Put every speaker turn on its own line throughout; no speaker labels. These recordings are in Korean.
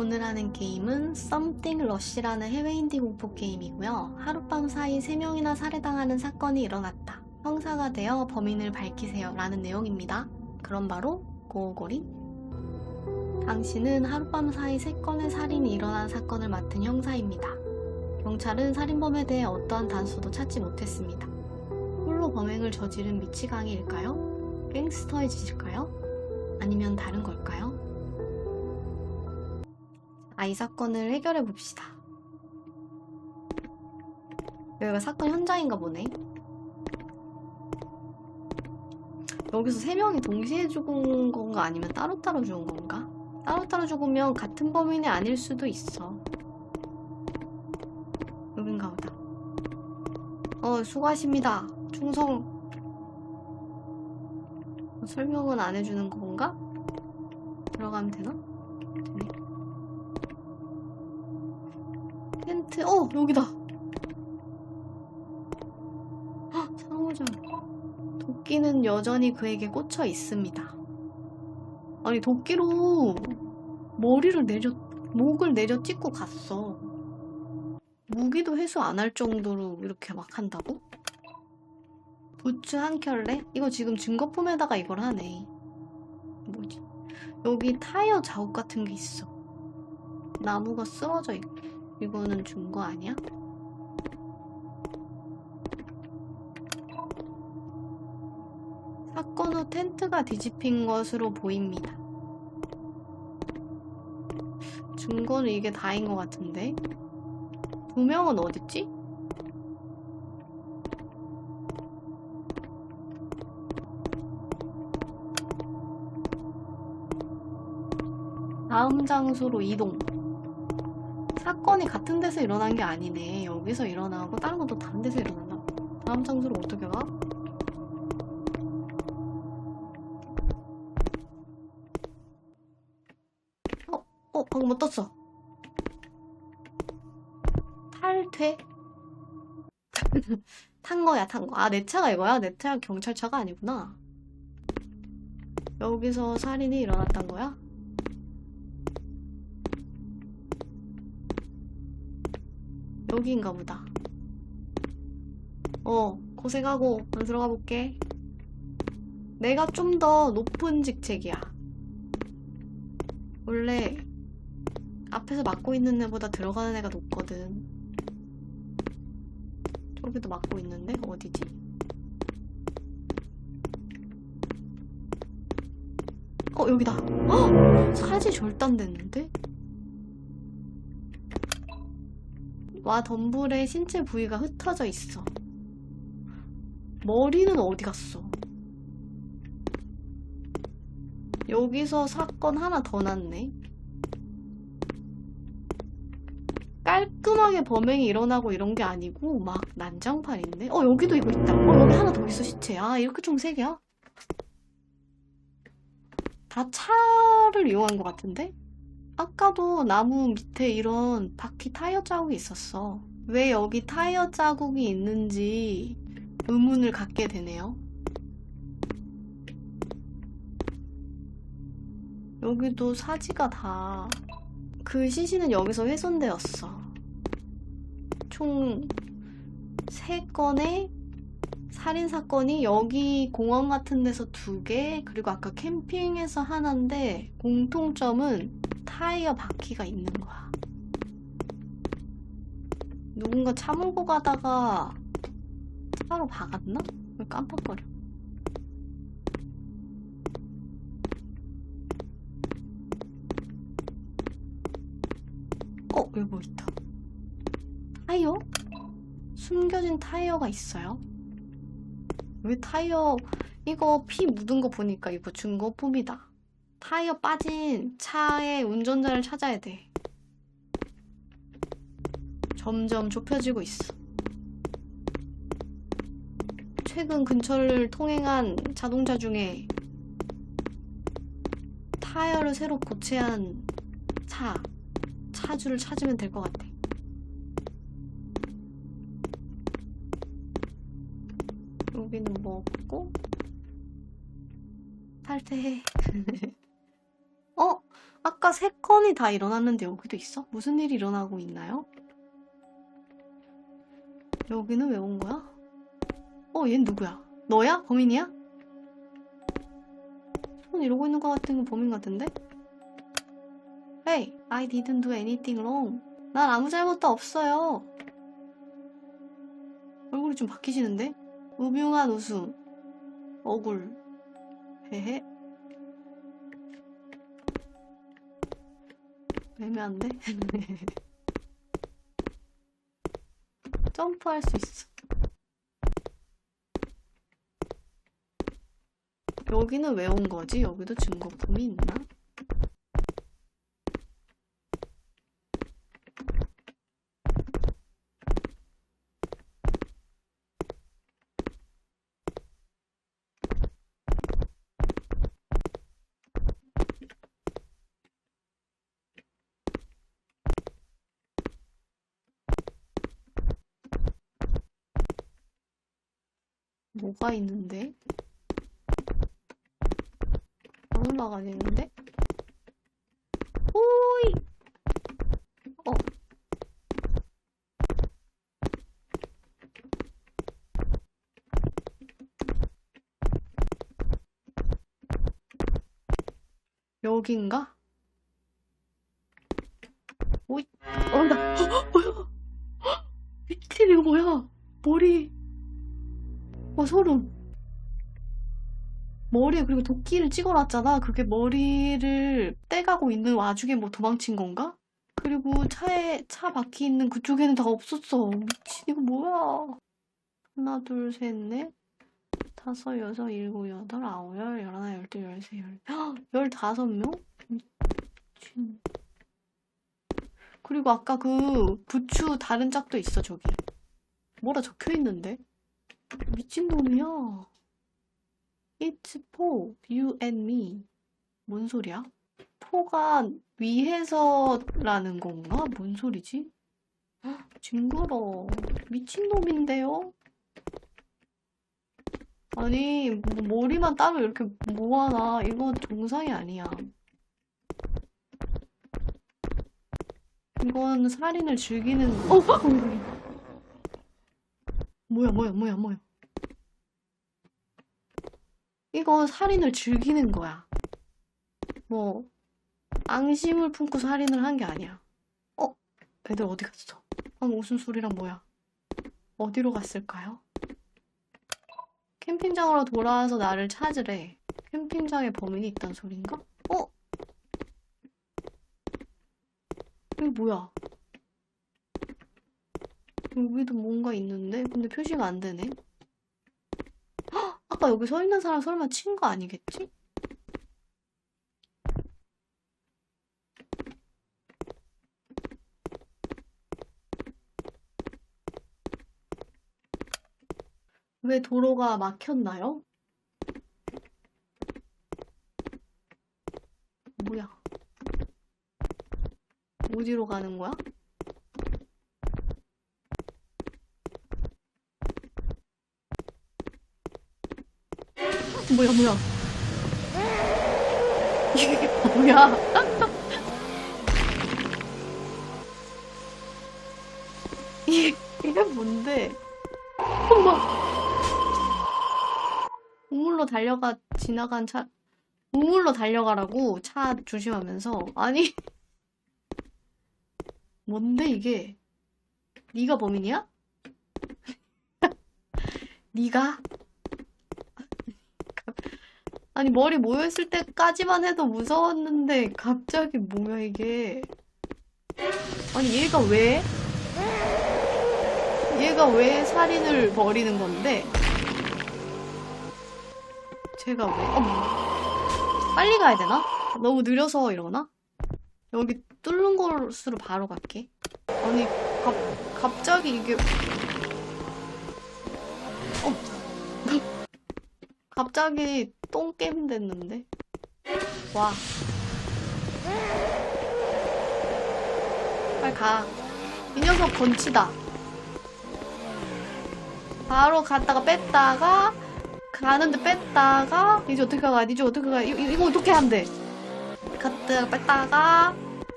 오늘 하는 게임은 Something Rush라는 해외 인디 공포 게임이고요. 하룻밤 사이 3명이나 살해당하는 사건이 일어났다. 형사가 되어 범인을 밝히세요. 라는 내용입니다. 그럼 바로 고고리. 당신은 하룻밤 사이 3건의 살인이 일어난 사건을 맡은 형사입니다. 경찰은 살인범에 대해 어떠한 단서도 찾지 못했습니다. 홀로 범행을 저지른 미치광이일까요? 갱스터의 짓일까요? 아니면 다른 걸까요? 아, 이 사건을 해결해 봅시다. 여기가 사건 현장인가 보네. 여기서 세 명이 동시에 죽은 건가 아니면 따로따로 죽은 건가? 따로따로 죽으면 같은 범인이 아닐 수도 있어. 여긴가 보다. 어, 수고하십니다. 충성. 어, 설명은 안 해주는 건가? 들어가면 되나? 텐트, 어, 여기다. 헉, 상호장. 도끼는 여전히 그에게 꽂혀 있습니다. 아니, 도끼로 머리를 내려, 목을 내려 찍고 갔어. 무기도 회수 안 할 정도로 이렇게 막 한다고? 부츠 한 켤레? 이거 지금 증거품에다가 이걸 하네. 뭐지? 여기 타이어 자국 같은 게 있어. 나무가 쓰러져 있고. 이거는 증거 아니야? 사건 후 텐트가 뒤집힌 것으로 보입니다. 증거는 이게 다인 것 같은데? 두 명은 어딨지? 다음 장소로 이동. 사건이 같은 데서 일어난 게 아니네. 여기서 일어나고 다른 것도 다른 데서 일어났나? 봐. 다음 장소로 어떻게 가? 어, 어, 방금 뭐 떴어? 탈퇴? 탄 거야, 탄 거. 아, 내 차가 이거야? 내 차가 경찰차가 아니구나. 여기서 살인이 일어났단 거야? 여기인가 보다. 어, 고생하고, 난 들어가 볼게. 내가 좀 더 높은 직책이야. 원래, 앞에서 맡고 있는 애보다 들어가는 애가 높거든. 저기도 맡고 있는데? 어디지? 어, 여기다. 헉! 사지 절단됐는데? 와 덤불에 신체 부위가 흩어져 있어. 머리는 어디 갔어? 여기서 사건 하나 더 났네. 깔끔하게 범행이 일어나고 이런 게 아니고 막 난장판인데? 어 여기도 이거 있다. 어 여기 하나 더 있어 시체. 아 이렇게 총 세 개야? 다 차를 이용한 것 같은데? 아까도 나무 밑에 이런 바퀴 타이어 자국이 있었어. 왜 여기 타이어 자국이 있는지 의문을 갖게 되네요. 여기도 사지가 다 그 시신은 여기서 훼손되었어. 총 3건의 살인 사건이 여기 공원 같은 데서 2개, 그리고 아까 캠핑에서 하나인데 공통점은 타이어 바퀴가 있는 거야. 누군가 차 몰고 가다가 차로 박았나? 왜 깜빡거려? 어, 여기 뭐 있다. 타이어? 숨겨진 타이어가 있어요. 왜 타이어, 이거 피 묻은 거 보니까 이거 증거품이다. 타이어 빠진 차의 운전자를 찾아야 돼. 점점 좁혀지고 있어. 최근 근처를 통행한 자동차 중에 타이어를 새로 교체한 차, 차주를 찾으면 될 것 같아. 여기는 뭐 없고 탈퇴해. 아까 세 건이 다 일어났는데 여기도 있어? 무슨 일이 일어나고 있나요? 여기는 왜 온 거야? 어, 얜 누구야? 너야? 범인이야? 손 이러고 있는 것 같은 건 범인 같은데? Hey, I didn't do anything wrong. 난 아무 잘못도 없어요. 얼굴이 좀 바뀌시는데? 음흉한 웃음. 억울. 헤헤. 애매한데? 점프할 수 있어. 여기는 왜 온 거지? 여기도 증거품이 있나? 뭐가 있는데? 안 올라가겠는데? 오이! 어. 여긴가? 오이! 어, 나, 어, 뭐야? 미친, 이거 뭐야? 머리. 어, 소름. 머리에 그리고 도끼를 찍어놨잖아. 그게 머리를 떼가고 있는 와중에 뭐 도망친 건가? 그리고 차에, 차 바퀴 있는 그쪽에는 다 없었어. 미친, 이거 뭐야. 하나, 둘, 셋, 넷, 다섯, 여섯, 일곱, 여덟, 아홉, 열, 열하나, 열둘, 열세, 열, 헉, 열다섯 명? 미친. 그리고 아까 그 부추 다른 짝도 있어, 저기. 뭐라 적혀 있는데? 미친놈이야. It's for you and me. 뭔 소리야? 포가 위해서라는 건가? 뭔 소리지? 헉, 징그러. 미친놈인데요? 아니, 뭐 머리만 따로 이렇게 모아놔. 이거 정상이 아니야. 이건 살인을 즐기는, 어! 어! 뭐야, 뭐야, 뭐야, 뭐야. 이거 살인을 즐기는 거야. 뭐, 앙심을 품고 살인을 한 게 아니야. 어? 애들 어디 갔어? 방금 웃음소리랑 뭐야? 어디로 갔을까요? 캠핑장으로 돌아와서 나를 찾으래. 캠핑장에 범인이 있단 소린가? 어? 이거 뭐야? 여기도 뭔가 있는데? 근데 표시가 안 되네. 헉! 아까 여기 서 있는 사람 설마 친 거 아니겠지? 왜 도로가 막혔나요? 뭐야? 어디로 가는 거야? 뭐야, 뭐야. 이게 뭐야? 이게, 뭔데? 엄마! 우물로 달려가, 지나간 차, 우물로 달려가라고 차 조심하면서. 아니, 뭔데 이게? 네가 범인이야? 네가? 아니 머리 모였을 때까지만 해도 무서웠는데 갑자기 뭐야 이게? 아니 얘가 왜? 얘가 왜 살인을 벌이는 건데? 제가 왜? 어머 빨리 가야 되나? 너무 느려서 이러나? 여기 뚫는 곳으로 바로 갈게. 아니 갑, 갑자기 이게 어. 갑자기 똥게임 됐는데? 와. 빨리 가. 이 녀석 건치다. 바로 갔다가 뺐다가, 가는데 뺐다가, 이제 어떻게 가? 이제 어떻게 가? 이, 이- 이거 어떻게 한대? 카드 뺐다가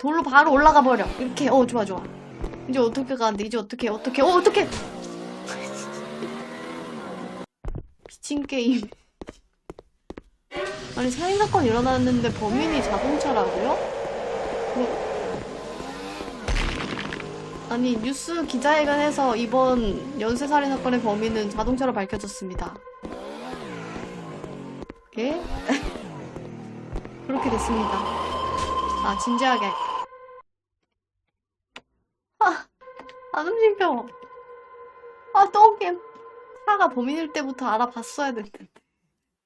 돌로 바로 올라가 버려. 이렇게 어 좋아 좋아. 이제 어떻게 가는데 이제 어떻게 어떻게 어 어떻게 미친 게임. 아니 살인 사건 일어났는데 범인이 자동차라고요? 뭐- 아니 뉴스 기자회견에서 이번 연쇄 살인 사건의 범인은 자동차로 밝혀졌습니다. 예? 그렇게 됐습니다. 아 진지하게. 아, 안음 씹혀. 아 똥겜. 차가 범인일 때부터 알아봤어야 됐는데.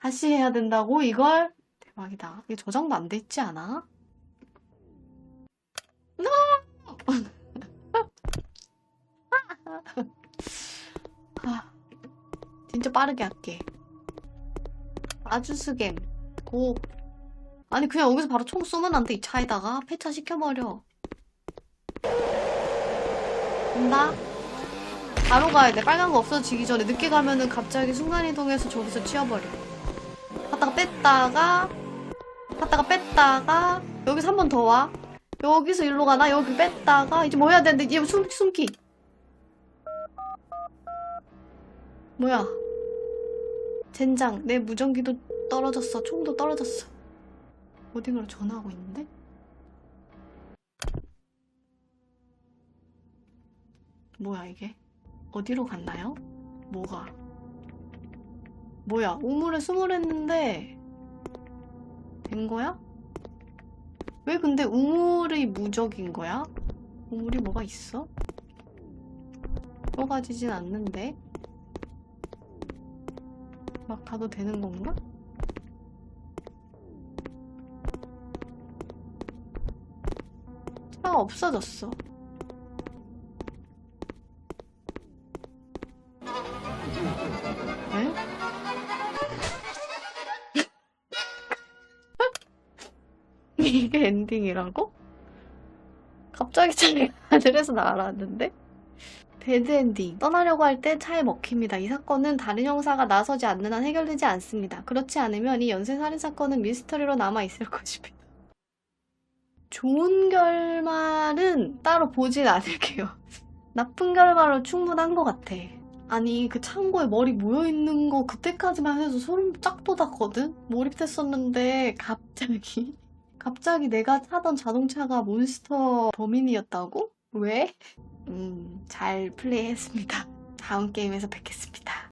다시 해야 된다고 이걸? 대박이다. 이게 저장도 안 돼 있지 않아? No! 아, 진짜 빠르게 할게. 아주 스겜. 고. 아니, 그냥 여기서 바로 총 쏘면 안 돼, 이 차에다가. 폐차 시켜버려. 간다. 바로 가야 돼. 빨간 거 없어지기 전에. 늦게 가면은 갑자기 순간이동해서 저기서 치워버려. 갔다가 뺐다가, 갔다가 뺐다가, 여기서 한 번 더 와. 여기서 일로 가나? 여기 뺐다가, 이제 뭐 해야 되는데, 얘 숨, 숨기. 뭐야? 젠장, 내 무전기도 떨어졌어. 총도 떨어졌어. 어딘가로 전화하고 있는데? 뭐야, 이게? 어디로 갔나요? 뭐가? 뭐야, 우물에 수물했는데, 된 거야? 왜 근데 우물이 무적인 거야? 우물이 뭐가 있어? 좁아지진 않는데? 막 가도 되는 건가? 차가 없어졌어. 이게 엔딩이라고? 갑자기 차가 하늘에서 날아왔는데? 배드 엔딩. 떠나려고 할 때 차에 먹힙니다. 이 사건은 다른 형사가 나서지 않는 한 해결되지 않습니다. 그렇지 않으면 이 연쇄 살인 사건은 미스터리로 남아 있을 것입니다. 좋은 결말은 따로 보진 않을게요. 나쁜 결말로 충분한 것 같아. 아니 그 창고에 머리 모여 있는 거 그때까지만 해도 소름 쫙 돋았거든. 몰입됐었는데 갑자기 갑자기 내가 타던 자동차가 몬스터 범인이었다고? 왜? 음, 잘 플레이했습니다. 다음 게임에서 뵙겠습니다.